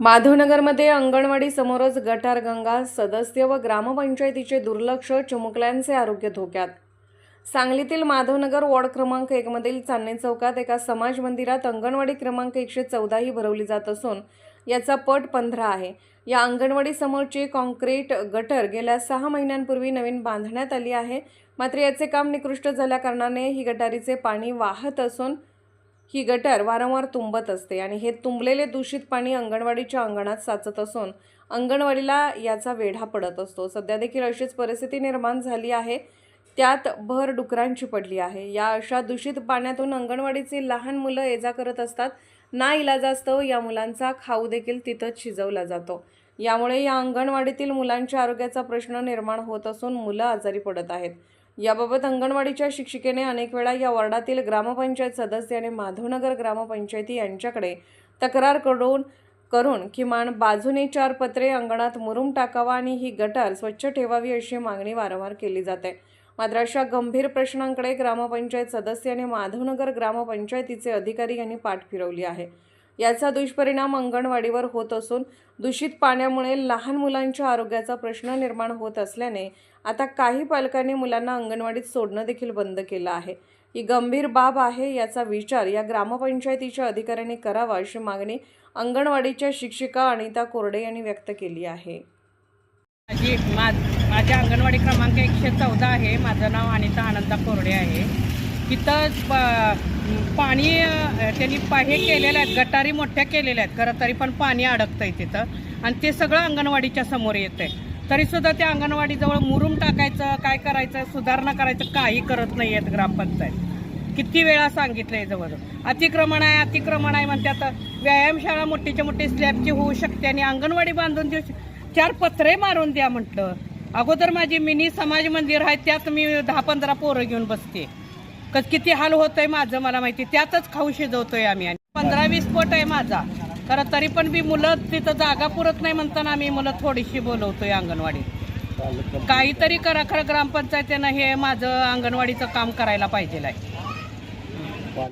माधवनगरमध्ये अंगणवाडी समोरच गटार गंगा सदस्य व ग्रामपंचायतीचे दुर्लक्ष चिमुकल्यांचे आरोग्य धोक्यात. सांगलीतील माधवनगर वॉर्ड क्रमांक एकमधील चांदणे चौकात एका समाज मंदिरात अंगणवाडी क्रमांक एकशे चौदा ही भरवली जात असून याचा पट पंधरा आहे. या अंगणवाडी समोरची कॉन्क्रीट गटर गेल्या सहा महिन्यांपूर्वी नवीन बांधण्यात आली आहे. मात्र याचे काम निकृष्ट झाल्याकारणाने ही गटारीचे पाणी वाहत असून ही गटर वारंवार तुंबत असते आणि हे तुंबलेले दूषित पाणी अंगणवाडीच्या अंगणात साचत असून अंगणवाडीला याचा वेढा पडत असतो. सध्या देखील अशीच परिस्थिती निर्माण झाली आहे. त्यात भर डुकरांची पडली आहे. या अशा दूषित पाण्यातून अंगणवाडीची लहान मुलं ये जा करत असतात. ना इलाजास्तव या मुलांचा खाऊ देखील तिथंच शिजवला जातो. यामुळे या अंगणवाडीतील मुलांच्या आरोग्याचा प्रश्न निर्माण होत असून मुलं आजारी पडत आहेत. याबाबत अंगणवाडीच्या शिक्षिकेने अनेक वेळा या वॉर्डातील ग्रामपंचायत सदस्य आणि माधवनगर ग्रामपंचायती यांच्याकडे तक्रार करून करून किमान बाजूने चार पत्रे अंगणात मुरुम टाकावा आणि ही गटार स्वच्छ ठेवावी अशी मागणी वारंवार केली जाते. मात्र अशा गंभीर प्रश्नांकडे ग्रामपंचायत सदस्य आणि माधवनगर ग्रामपंचायतीचे अधिकारी यांनी पाठ फिरवली आहे. याचा दुष्परिणाम अंगणवाडीवर होत असून दूषित पाण्यामुळे लहान मुलांच्या आरोग्याचा प्रश्न निर्माण होत असल्याने आता काही पालकांनी मुलांना अंगणवाडीत सोडणं देखील बंद केलं आहे. ही गंभीर बाब आहे याचा विचार या ग्रामपंचायतीच्या अधिकाऱ्यांनी करावा अशी मागणी अंगणवाडीच्या शिक्षिका अनिता कोरडे यांनी व्यक्त केली आहे. माझी मा माझ्या अंगणवाडी क्रमांक एकशे चौदा आहे. माझं नाव अनिता आनंदा कोरडे आहे. तिथं प- पाणी त्यांनी हे केलेलं आहेत गटारी मोठ्या केलेल्या आहेत. खरं तरी पण पाणी अडकतंय तिथं. आणि ते सगळं अंगणवाडीच्या समोर येतं आहे तरीसुद्धा त्या अंगणवाडीजवळ मुरुम टाकायचं काय करायचं सुधारणा करायचं काही करत नाही आहेत ग्रामपंचायत. किती वेळा सांगितलंय जवळजवळ अतिक्रमण आहे अतिक्रमण आहे म्हणतात व्यायामशाळा मोठीच्या मोठी स्लॅबची होऊ शकते आणि अंगणवाडी बांधून देऊ चार पत्रे मारून द्या म्हटलं. अगोदर माझी मिनी समाज मंदिर आहे त्यात मी दहा पंधरा पोरं घेऊन बसते. किती हाल होतंय माझं मला माहिती. त्यातच खाऊ शिजवतोय आम्ही. आणि पंधरा वीस पोट आहे माझा. खरं तरी पण मी मुलं तिथं जागा पुरत नाही म्हणताना आम्ही मुलं थोडीशी बोलवतोय अंगणवाडीत. काहीतरी करा खरं ग्रामपंचायतीनं हे माझं अंगणवाडीचं काम करायला पाहिजे आहे.